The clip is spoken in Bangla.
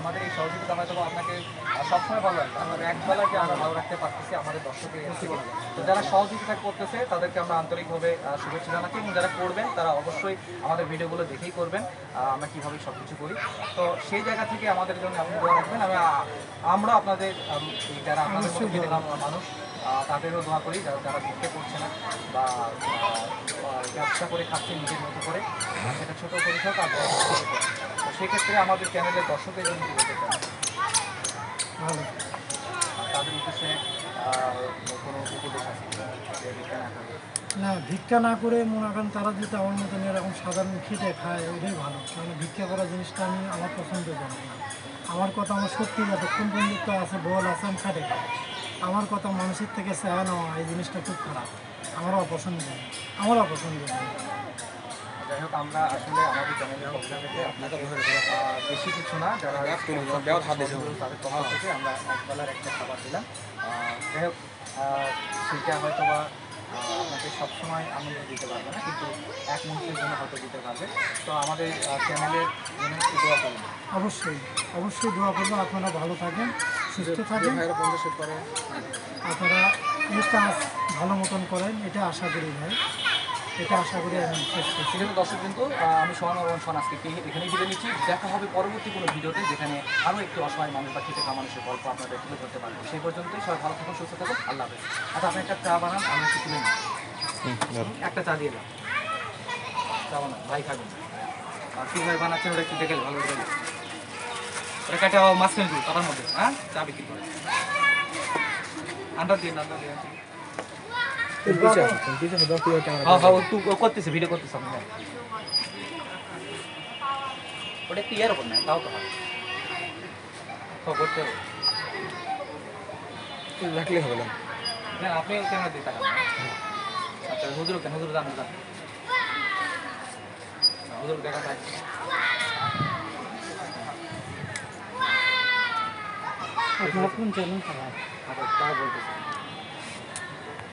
আমাদের এই সহযোগিতা হয়তো বা আপনাকে সবসময় ভালো লাগবে আমরা একবেলা যে আমরা ভালো রাখতে পারতেছি আমাদের দর্শকের তো যারা সহযোগিতা করতেছে তাদেরকে আমরা আন্তরিকভাবে শুভেচ্ছা জানাচ্ছি এবং যারা করবেন তারা অবশ্যই আমাদের ভিডিওগুলো দেখেই করবেন। আমরা কীভাবে সব কিছু করি। তো সেই জায়গা থেকে আমাদের জন্য আপনি দোয়া রাখবেন। আমি আমরা আপনাদের যারা আপনাদের মানুষ তাদেরও দোয়া করি যারা যারা ভিক্ষে করছে না বা ব্যবসা করে খাচ্ছে নিজের মতো করে। সেটা ছোটো করে হোক আর। তো সেক্ষেত্রে আমাদের চ্যানেলের দর্শকের জন্য বলতে চান? ভালো। তাদের উদ্দেশ্যে কোনো উপদেশ আছে না ভিক্ষা না করে মনে করেন তারা যদি আমার মতন এরকম সাধারণ খেটে খায় ওইটাই ভালো। কারণ ভিক্ষা করা জিনিসটা আমি আমার পছন্দ করি না। আমার কথা আমার সত্যি যতক্ষণ পর্যন্ত আছে বল আছে আমি খাটে খাই। আমার কথা মানুষের থেকে চায় নেওয়া এই জিনিসটা খুব খারাপ। আমারও অপছন্দ আমারও অপছন্দ করে যাই হোক আমরা আসলে আমাদের চ্যানেলের পক্ষ থেকে আপনাদের বেশি কিছু না যারা তাদের পক্ষ থেকে আমরা একবেলার একটা খাবার দিলাম। যাই হোক সেটা হয়তো বা আপনাকে সবসময় আনন্দ দিতে পারবে না কিন্তু এক মুহূর্তের জন্য হয়তো দিতে পারবে। তো আমাদের চ্যানেলের জন্য একটু দোয়া করবেন। অবশ্যই অবশ্যই দোয়া করবেন আপনারা ভালো থাকেন সুস্থ থাকেন। আপনারা জিনিসটা ভালো মতন করেন এটা আশা করি ভাই। এটা আশা করি আমি শেষ করছি। সেজন্য দর্শক কিন্তু আমি সোহান এবং সোহান আজকে এখানেই বিদায় নিচ্ছি। দেখা হবে পরবর্তী কোনো ভিডিওতে যেখানে আরও একটু অসহায় মানুষ বা খেতে খাওয়া মানুষের গল্প আপনাদের তুলে ধরতে পারব। সেই পর্যন্তই সবাই ভালো থাকুন সুস্থ থাকুন। আল্লাহ হাফেজ। আচ্ছা আপনি একটা চা বানান আমি একটু তুলে নিই। একটা চা দিয়ে দাও। চা বানান ভাই খাবেন। আর কি ভাই বানাচ্ছেন ওটা একটু দেখে ভালো করে। ওটা কাটা মাঝখানে দিই কথার মধ্যে হ্যাঁ? চা বিক্রি করে। আন্ডার দিন আন্ডার দিয়ে। হ্যাঁ হ্যাঁ ও একটু ও করতেছে ভিডিও করতেছে আপনি যান। ওটা একটু ইয়ের ওপর না তাও তো হয় তো করতে হবে রাখলে হবে না না আপনি ক্যামেরা দিয়ে তাকান না। আচ্ছা হুজুর কেন হুজুর জান জান হুজুর দেখা যায় আপনার কোন চ্যানেল খারাপ আচ্ছা তা বলতেছে